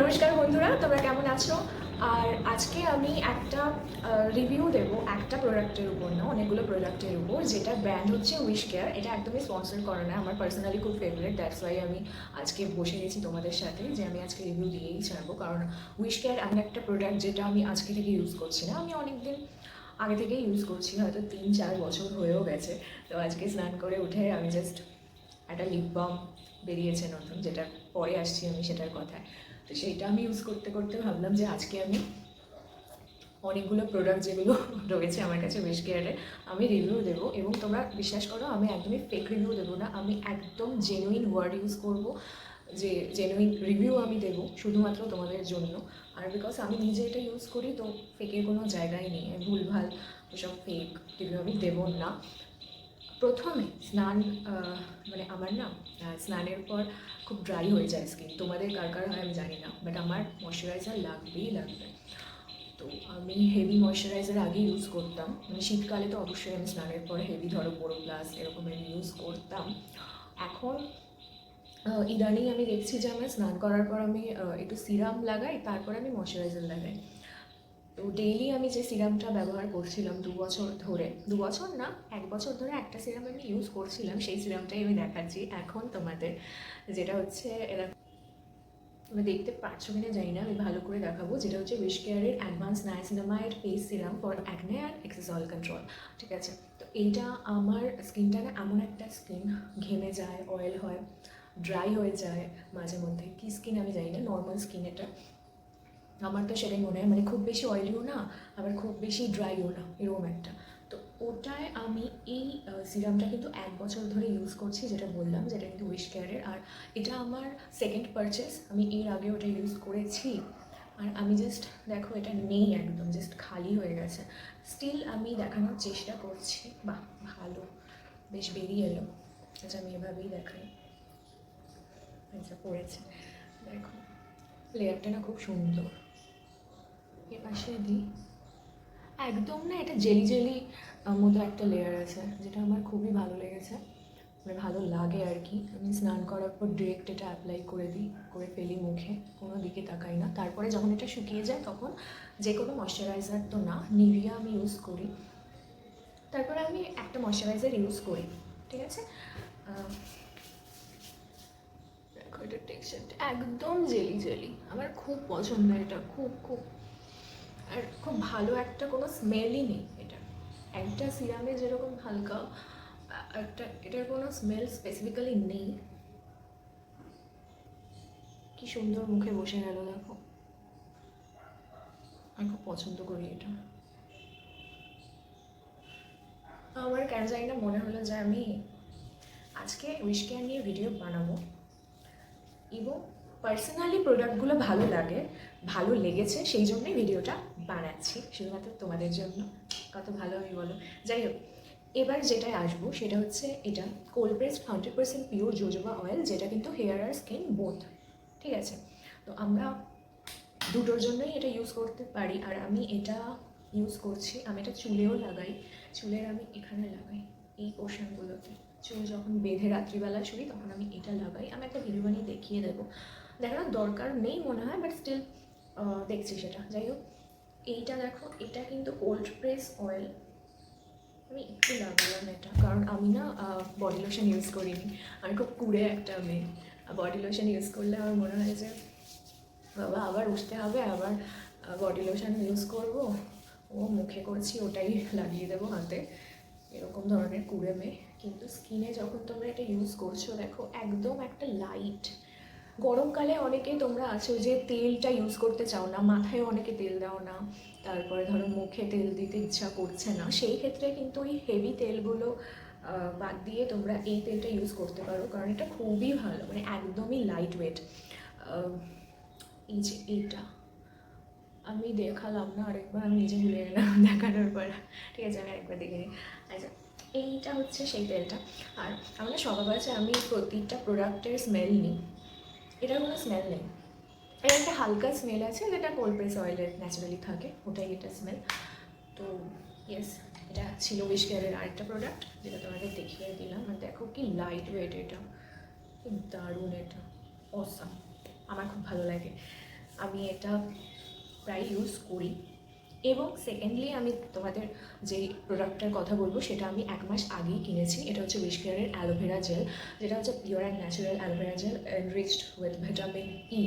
নমস্কার বন্ধুরা, তোমরা কেমন আছো? আর আজকে আমি একটা রিভিউ দেব একটা প্রোডাক্টের উপর না, অনেকগুলো প্রোডাক্টের উপর, যেটা ব্র্যান্ড হচ্ছে উইশ কেয়ার এটা একদমই স্পন্সর করে না, আমার পার্সোনালি খুব ফেভারিট দ্যাটস ওয়াই আমি আজকে বসে গেছি তোমাদের সাথে যে আমি আজকে রিভিউ দিয়েই ছাড়বো। কারণ উইশ কেয়ার এমন একটা প্রোডাক্ট যেটা আমি আজকে থেকে ইউজ করছি না, আমি অনেকদিন আগে থেকেই ইউজ করছি, হয়তো তিন, চার বছর হয়েও গেছে। তো আজকে স্নান করে উঠে আমি জাস্ট একটা লিপ বাম বেরিয়েছে নতুন, যেটা পরে আসছি আমি সেটার কথায়। তো সেইটা আমি ইউজ করতে করতে ভাবলাম যে আজকে আমি অনেকগুলো প্রোডাক্ট যেগুলো রয়েছে আমার কাছে বেশ কেয়ারে আমি রিভিউ দেবো এবং তোমরা বিশ্বাস করো আমি একদমই ফেক রিভিউ দেবো না, আমি একদম জেনুইন ওয়ার্ড ইউজ করব, যে জেনুইন রিভিউ আমি দেবো শুধুমাত্র তোমাদের জন্য। আর বিকজ আমি নিজে এটা ইউজ করি তো ফেকের কোনো জায়গায় নেই, ভুলভাল ওসব ফেক রিভিউ আমি দেবো না। প্রথমে স্নান মানে আমার না স্নানের পর খুব ড্রাই হয়ে যায় স্কিন তোমাদের কার কার হয় আমি জানি না বাট আমার ময়শ্চারাইজার লাগবেই লাগবে। তো আমি হেভি ময়শ্চারাইজার আগে ইউজ করতাম। মানে শীতকালে তো অবশ্যই আমি স্নানের পর হেভি ধরো পোড়ো প্লাস এরকম আমি ইউজ করতাম। এখন ইদানিং আমি দেখছি যে আমার স্নান করার পর আমি একটু সিরাম লাগাই, তারপর আমি ময়শ্চারাইজার লাগাই। তো ডেইলি আমি যে সিরামটা ব্যবহার করছিলাম দু বছর ধরে, দু বছর না, এক বছর ধরে একটা সিরাম আমি ইউজ করছিলাম, সেই সিরামটাই আমি দেখাচ্ছি এখন তোমাদের। যেটা হচ্ছে এরা তুমি দেখতে পাচ্ছ কিনা জানি না, আমি ভালো করে দেখাবো। যেটা হচ্ছে উইশ কেয়ারের advance niacinamide face serum for acne and excess oil control ঠিক আছে? তো এইটা আমার স্কিনটা না এমন একটা স্কিন, ঘেমে যায় অয়েল হয় ড্রাই হয়ে যায় মাঝে মধ্যে। কি স্কিন আমি জানি না নর্মাল স্কিন এটা। আমার তো সেটাই মনে হয় মানে খুব বেশি অয়েলিও না, আবার খুব বেশি ড্রাইও না, এরকম একটা। তো ওটায় আমি এই সিরামটা কিন্তু এক বছর ধরে ইউজ করছি, যেটা বললাম, যেটা কিন্তু উইশ কেয়ারের আর এটা আমার সেকেন্ড পারচেস আমি এর আগে ওটা ইউজ করেছি। আর আমি জাস্ট দেখো, এটা নেই একদম জাস্ট খালি হয়ে গেছে। স্টিল আমি দেখানোর চেষ্টা করছি। বাহ, ভালো। বেশ বেরিয়ে এলো। আচ্ছা আমি এভাবেই দেখাই। আচ্ছা পড়েছে। দেখো লেয়ারটা না খুব সুন্দর। এ পাশে দিই। একদম না, এটা জেলি জেলি মতো একটা লেয়ার আছে, যেটা আমার খুবই ভালো লেগেছে। মানে ভালো লাগে আর কি। আমি স্নান করার পর ডিরেক্ট এটা অ্যাপ্লাই করে দিই, করে ফেলি মুখে, কোনো দিকে তাকাই না। তারপরে যখন এটা শুকিয়ে যায়, তখন যে কোনো ময়শ্চারাইজার তো না নিভিয়া আমি ইউজ করি। তারপরে আমি একটা ময়শ্চারাইজার ইউজ করি, ঠিক আছে? একদম জেলি জেলি। আমার খুব পছন্দ এটা, খুব খুব। আর খুব ভালো একটা কোনো স্মেলই নেই এটা। একটা সিরামে যেরকম হালকা, একটা, এটার কোনো স্মেল স্পেসিফিক্যালি নেই। কি সুন্দর মুখে বসে গেল, দেখো। আমি খুব পছন্দ করি এটা। আমার কেন জানি না মনে হলো যে আমি আজকে উইশ কেয়ার নিয়ে ভিডিও বানাবো। এবং পার্সোনালি প্রোডাক্টগুলো ভালো লাগে, ভালো লেগেছে, সেই জন্যই ভিডিওটা বানাচ্ছি। শুধুমাত্র তোমাদের জন্য। কত ভালো আমি বলো? যাই হোক, এবার যেটায় আসব সেটা হচ্ছে এটা cold pressed hundred percent pure jojoba oil যেটা কিন্তু হেয়ার আর স্কিন বোথ ঠিক আছে? তো আমরা দুটোর জন্যই এটা ইউজ করতে পারি, আর আমি এটা ইউজ করছি। আমি এটা চুলেও লাগাই। চুলের আমি এখানে লাগাই, এই পোর্শনগুলোতে চুল যখন বেঁধে রাত্রিবেলা শুই তখন আমি এটা লাগাই। আমি একটা ভিডিও বানিয়ে দেখিয়ে দেবো। দেখানোর দরকার নেই মনে হয় বাট স্টিল দেখছি সেটা। যাই হোক, এইটা দেখো, এটা কিন্তু কোল্ড প্রেস অয়েল আমি একটু লাগালাম এটা, কারণ আমি না বডি লোশন ইউজ করিনি। আমি খুব কুড়ে একটা মেয়ে। বডি লোশন ইউজ করলে আমার মনে হয় যে, বাবা, আবার উঠতে হবে, আবার বডি লোশন ইউজ করব। ও মুখে করছি, ওটাই লাগিয়ে দেবো হাতে। এরকম ধরনের কুড়ে মেয়ে। কিন্তু স্কিনে যখন তোমরা এটা ইউজ করছ, দেখো, একদম একটা লাইট গরমকালে অনেকেই তোমরা আছো যে তেলটা ইউজ করতে চাও না, মাথায় অনেকে তেল দাও না, তারপরে ধরো মুখে তেল দিতে ইচ্ছা করছে না। সেই ক্ষেত্রে কিন্তু ওই হেভি তেলগুলো বাদ দিয়ে তোমরা এই তেলটা ইউজ করতে পারো, কারণ এটা খুবই ভালো মানে একদমই লাইট ওয়েট এই যে এইটা, আমি দেখালাম না আরেকবার, আমি নিজে ভুলে গেলাম দেখানোর পর। ঠিক আছে, আমি আরেকবার দেখে নিই। আচ্ছা এইটা হচ্ছে সেই তেলটা। আর আমরা সবার কাছে আমি প্রতিটা প্রোডাক্টের স্মেল নিই। এটার কোনো স্মেল নেই। এর একটা হালকা স্মেল আছে, যেটা কোল্ড প্রেস অয়েলের ন্যাচারালি থাকে, ওটাই এটা স্মেল তো ইয়েস এটা ছিল উইশ কেয়ারের আরেকটা প্রোডাক্ট যেটা তোমাদের দেখিয়ে দিলাম। আর দেখো কি লাইট ওয়েট এটা। কি দারুণ এটা। অসাম আমার খুব ভালো লাগে। আমি এটা প্রায় ইউজ করি। এবং সেকেন্ডলি আমি তোমাদের যে প্রোডাক্টটার কথা বলব, সেটা আমি এক মাস আগেই কিনেছি। এটা হচ্ছে উইশকেয়ারের অ্যালোভেরা জেল যেটা হচ্ছে pure and natural aloe vera gel enriched with vitamin E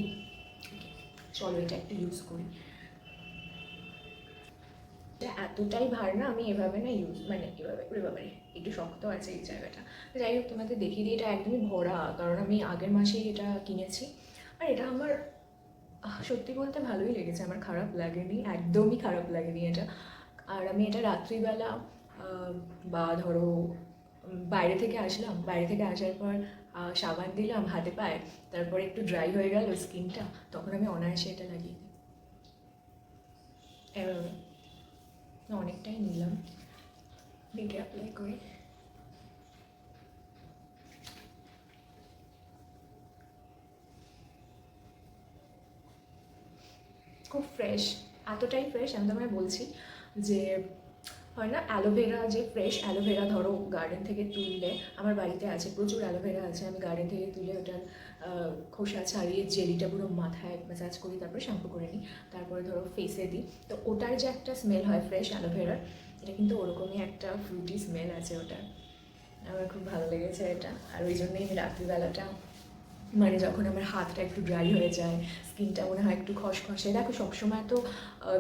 চলো এটা একটু ইউজ করি। এটা এতটাই ভার না, আমি এভাবে না ইউজ মানে এভাবে বাবারে, একটু শক্ত আছে এই জায়গাটা। যাই হোক, তোমাদের দেখিয়ে দিই, এটা একদমই ভরা, কারণ আমি আগের মাসেই এটা কিনেছি। আর এটা আমার সত্যি বলতে ভালোই লেগেছে, আমার খারাপ লাগেনি, একদমই খারাপ লাগেনি এটা। আর আমি এটা রাত্রিবেলা বা ধরো বাইরে থেকে আসলাম, বাইরে থেকে আসার পর সাবান দিলাম হাতে পায়ে, তারপর একটু ড্রাই হয়ে গেল স্কিনটা তখন আমি অনায়াসে এটা লাগিয়ে দিই। অনেকটাই নিলাম। দেখে অ্যাপ্লাই করি খুব ফ্রেশ এতটাই ফ্রেশ আমি তোমায় বলছি যে, হয় না? অ্যালোভেরা যে ফ্রেশ অ্যালোভেরা ধরো গার্ডেন থেকে তুললে, আমার বাড়িতে আছে, প্রচুর অ্যালোভেরা আছে, আমি গার্ডেন থেকে তুলে ওটার খোসা ছাড়িয়ে জেলিটা পুরো মাথায় ম্যাসাজ করি, তারপরে শ্যাম্পু করে নিই, তারপরে ধরো ফেসে দিই। তো ওটার যে একটা স্মেল হয় ফ্রেশ অ্যালোভেরার এটা কিন্তু ওরকমই একটা ফ্রুটি স্মেল আছে ওটার। আমার খুব ভালো লেগেছে এটা, আর ওই জন্যই রাত্রিবেলাটা মানে যখন আমার হাতটা একটু ড্রাই হয়ে যায় স্কিনটা মনে হয় একটু খসখসে। দেখো, সবসময় তো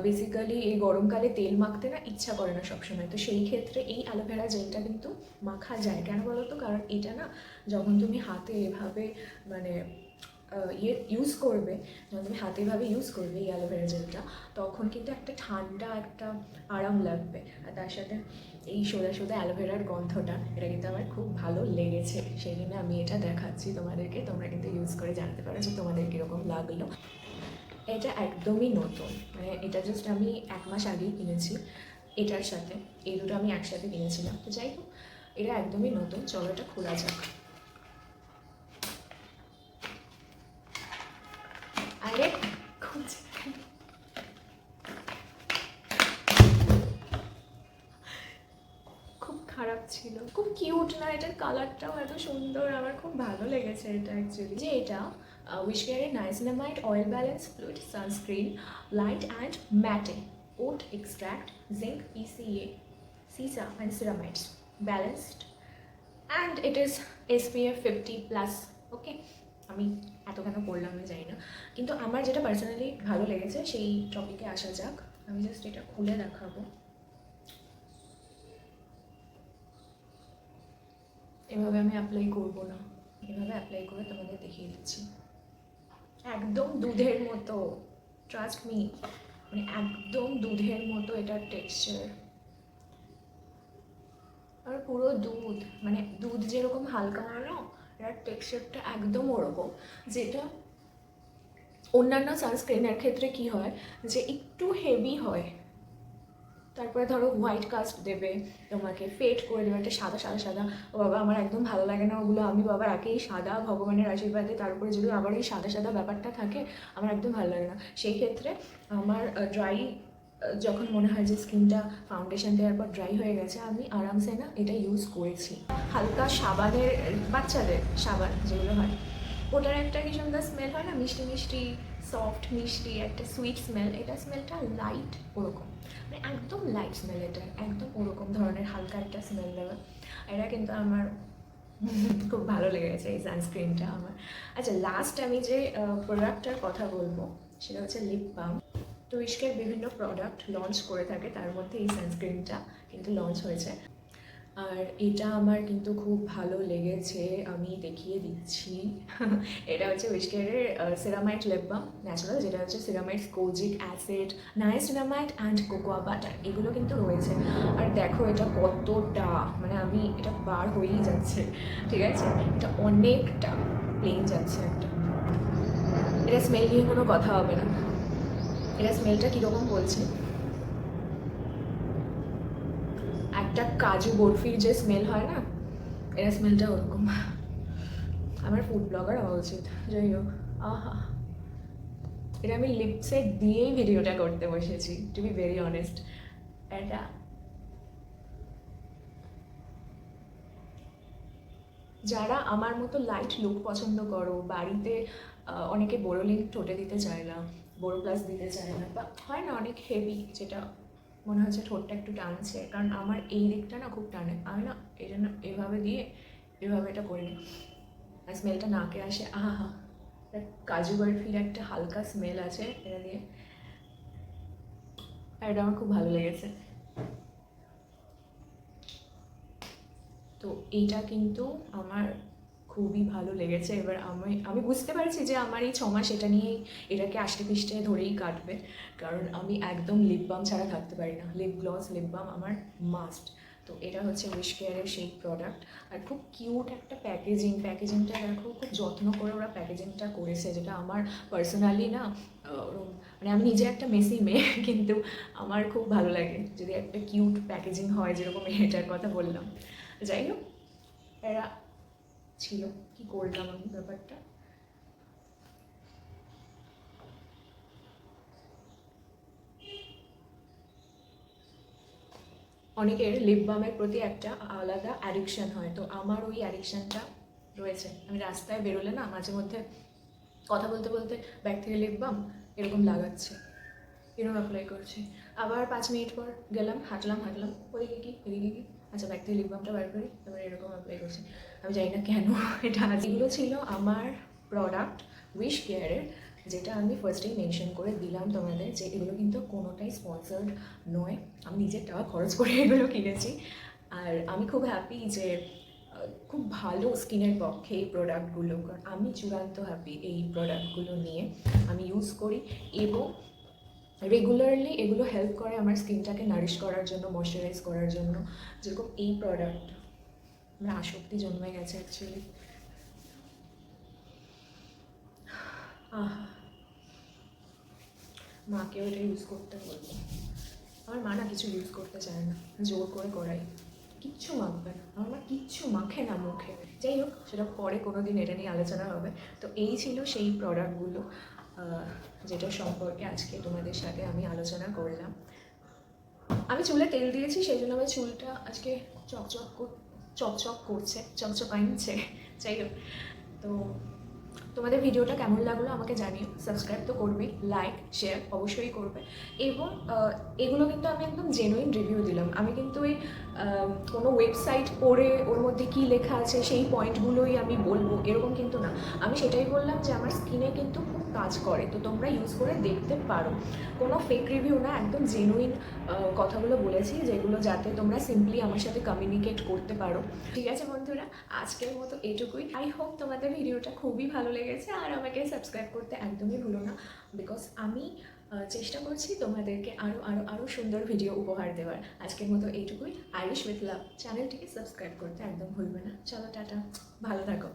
বেসিক্যালি এই গরমকালে তেল মাখতে না ইচ্ছা করে না সবসময়। তো সেই ক্ষেত্রে এই অ্যালোভেরা জেলটা কিন্তু মাখা যায়। কেন বলো তো কারণ এটা না, যখন তুমি হাতে এভাবে মানে ইয়ে ইউজ করবে, যখন তুমি হাতে এভাবে ইউজ করবে এই অ্যালোভেরা জেলটা, তখন কিন্তু একটা ঠান্ডা একটা আরাম লাগবে। আর তার সাথে এই সোজা সোজা অ্যালোভেরার গন্ধটা, এটা কিন্তু আমার খুব ভালো লেগেছে। সেই জন্য আমি এটা দেখাচ্ছি তোমাদেরকে। তোমরা কিন্তু ইউজ করে জানতে পারো যে তোমাদের কীরকম লাগল। এটা একদমই নতুন। মানে এটা জাস্ট আমি এক মাস আগেই কিনেছি এটার সাথে। এই দুটো আমি একসাথে কিনেছিলাম। তো যাই হোক, এটা একদমই নতুন। চলো এটা খোলা যাক। না এটার কালারটাও এত সুন্দর, আমার খুব ভালো লেগেছে এটা অ্যাকচুয়ালি যে এটা উইশকেয়ারের niacinamide oil balance fluid sunscreen light and matte oat extract zinc PCA cica and ceramides balanced and it is SPF fifty plus okay আমি এত কেন পড়লাম আমি জানি না। কিন্তু আমার যেটা পার্সোনালি ভালো লেগেছে, সেই টপিকে আসা যাক। আমি জাস্ট এটা খুলে দেখাবো। এভাবে আমি অ্যাপ্লাই করব না। এভাবে অ্যাপ্লাই করে তোমাদের দেখিয়ে দিচ্ছি। একদম দুধের মতো ট্রাস্ট মি মানে একদম দুধের মতো এটার টেক্সচার আর পুরো দুধ মানে দুধ যেরকম হালকা হয় না এটার টেক্সচারটা একদম ওরকম। যেটা অন্যান্য সানস্ক্রিনের ক্ষেত্রে কি হয়, যে একটু হেভি হয় তারপরে ধরো হোয়াইট কাস্ট দেবে, তোমাকে ফেড করে দেবে, একটা সাদা সাদা সাদা। ও বাবা, আমার একদম ভালো লাগে না ওগুলো। আমি বাবা একেই সাদা ভগবানের আশীর্বাদে তার উপরে যদি আবার এই সাদা সাদা ব্যাপারটা থাকে, আমার একদম ভালো লাগে না। সেই ক্ষেত্রে আমার ড্রাই যখন মনে হয় যে স্কিনটা ফাউন্ডেশন দেওয়ার পর ড্রাই হয়ে গেছে, আমি আরামসে না এটা ইউজ করেছি। হালকা সাবানের, বাচ্চাদের সাবান যেগুলো হয় ওটার একটা কি সুন্দর স্মেল হয় না? মিষ্টি মিষ্টি সফট মিষ্টি, একটা সুইট স্মেল এটা স্মেলটা লাইট ওরকম। মানে একদম লাইট স্মেল এটা, একদম ওরকম ধরনের হালকা একটা স্মেল দেবে এটা কিন্তু আমার খুব ভালো লেগেছে এই সানস্ক্রিনটা আমার। আচ্ছা লাস্ট আমি যে প্রোডাক্টটার কথা বলব, সেটা হচ্ছে লিপ বাম তো ইস্কের বিভিন্ন প্রোডাক্ট লঞ্চ করে থাকে, তার মধ্যে এই সানস্ক্রিনটা কিন্তু লঞ্চ হয়েছে। আর এটা আমার কিন্তু খুব ভালো লেগেছে, আমি দেখিয়ে দিচ্ছি। এটা হচ্ছে উইশকেয়ারের সিরামাইট লিপ বাম ন্যাচারাল যেটা হচ্ছে ceramide kojic acid niacinamide and cocoa butter এগুলো কিন্তু রয়েছে। আর দেখো এটা কতটা মানে আমি এটা বার হয়েই যাচ্ছে, ঠিক আছে? এটা অনেকটা প্লেন যাচ্ছে একটা। এটা স্মেল নিয়ে কোনো কথা হবে না। এটা স্মেলটা কীরকম বলছে? একটা কাজু বরফির যে স্মেল হয় না এটা স্মেলটা ওরকম। আমার ফুড ব্লগার হওয়া উচিত, যাই হোক। আহা। এটা আমি লিপসে দিয়েই ভিডিওটা করতে বসেছি টু বি ভেরি অনেস্ট এটা যারা আমার মতো লাইট লুক পছন্দ করো, বাড়িতে অনেকে বোরো লিঙ্ক ঠোঁটে দিতে চায় না বোরো প্লাস দিতে চায় না, বা হয় না অনেক হেভি যেটা মনে হচ্ছে ঠোঁটটা একটু টানছে, কারণ আমার এই দিকটা না খুব টানে। আমি না এই জন্য এভাবে দিয়ে এভাবে এটা করে আর স্মেলটা নাকে আসে। আহা হা কাজু বরফির একটা হালকা স্মেল আছে এটা দিয়ে। আর এটা আমার খুব ভালো লেগেছে। তো এইটা কিন্তু আমার খুবই ভালো লেগেছে। এবার আমি আমি বুঝতে পারছি যে আমার এই ছমাস এটা নিয়েই, এটাকে আষ্টে পিষ্টে ধরেই কাটবে। কারণ আমি একদম লিপ বাম ছাড়া থাকতে পারি না। লিপ গ্লস লিপ বাম আমার মাস্ট তো এটা হচ্ছে উইশ কেয়ারের সেই প্রোডাক্ট আর খুব কিউট একটা প্যাকেজিং প্যাকেজিংটা দেখো, খুব যত্ন করে ওরা প্যাকেজিংটা করেছে। যেটা আমার পার্সোনালি না মানে আমি নিজে একটা মেসি মেয়ে, কিন্তু আমার খুব ভালো লাগে। যদি একটা কিউট প্যাকেজিং হয়, যেরকম এটার কথা বললাম। যাই হোক, এরা ছিল। কি করলাম আমি ব্যাপারটা? অনেকের লিপ বামের প্রতি একটা আলাদা অ্যাডিকশান হয়। তো আমার ওই অ্যাডিকশানটা রয়েছে। আমি রাস্তায় বেরোলে না মাঝে মধ্যে কথা বলতে বলতে ব্যাগ থেকে লিপ বাম এরকম লাগাচ্ছে। এরকম অ্যাপ্লাই করছি। আবার পাঁচ মিনিট পর গেলাম, হাঁটলাম হাঁটলাম। ওদিকে কি? এদিকে কি? আচ্ছা ব্যাগ থেকে লিপ বামটা বার করি, এবার এরকম অ্যাপ্লাই করছি। আমি জানি না কেন এটা এগুলো ছিল আমার প্রোডাক্ট উইশ কেয়ারের যেটা আমি ফার্স্টেই মেনশন করে দিলাম তোমাদের যে এগুলো কিন্তু কোনোটাই স্পন্সার্ড নয়। আমি নিজের টাকা খরচ করে এগুলো কিনেছি। আর আমি খুব হ্যাপি যে খুব ভালো স্কিনের পক্ষে এই প্রোডাক্টগুলো আমি চূড়ান্ত হ্যাপি এই প্রোডাক্টগুলো নিয়ে আমি ইউজ করি। এবং রেগুলারলি এগুলো হেল্প করে আমার স্কিনটাকে নারিশ করার জন্য ময়শ্চারাইজ করার জন্য। যেরকম এই প্রোডাক্ট আমার আসক্তি জন্মে গেছে অ্যাকচুয়ালি মাকেও এটা ইউজ করতে বলব। আমার মা না কিছু ইউজ করতে চায় না, জোর করে করাই কিচ্ছু মাখবে না। আমার মা কিচ্ছু মাখে না মুখে। যাই হোক, সেটা পরে কোনো দিন এটা নিয়ে আলোচনা হবে। তো এই ছিল সেই প্রোডাক্টগুলো যেটা সম্পর্কে আজকে তোমাদের সাথে আমি আলোচনা করলাম। আমি চুলে তেল দিয়েছি সেই জন্য আমার চুলটা আজকে চকচক চকচক করছে চকচক আনছে যাই হোক, তো তোমাদের ভিডিওটা কেমন লাগল আমাকে জানিও। সাবস্ক্রাইব তো করবে লাইক শেয়ার অবশ্যই করবে। এবং এগুলো কিন্তু আমি একদম জেনুইন রিভিউ দিলাম। আমি কিন্তু ওই কোনো ওয়েবসাইট পড়ে ওর মধ্যে কী লেখা আছে, সেই পয়েন্টগুলোই আমি বলব, এরকম কিন্তু না। আমি সেটাই বললাম যে আমার স্কিনে কিন্তু কাজ করে, তো তোমরা ইউজ করে দেখতে পারো। কোনো ফেক রিভিউ না, একদম জেনুইন কথাগুলো বলেছি, যেগুলো যাতে তোমরা সিম্পলি আমার সাথে কমিউনিকেট করতে পারো। ঠিক আছে বন্ধুরা, আজকের মতো এটুকুই। আই হোপ তোমাদের ভিডিওটা খুবই ভালো লেগেছে, আর আমাকে সাবস্ক্রাইব করতে একদমই ভুলো না বিকজ আমি চেষ্টা করছি তোমাদেরকে আরও আরও আরও সুন্দর ভিডিও উপহার দেওয়ার। আজকের মতো এইটুকুই আইরিশ উইথ লাভ চ্যানেলটিকে সাবস্ক্রাইব করতে একদম ভুলবে না। চলো টাটা, ভালো থাকো।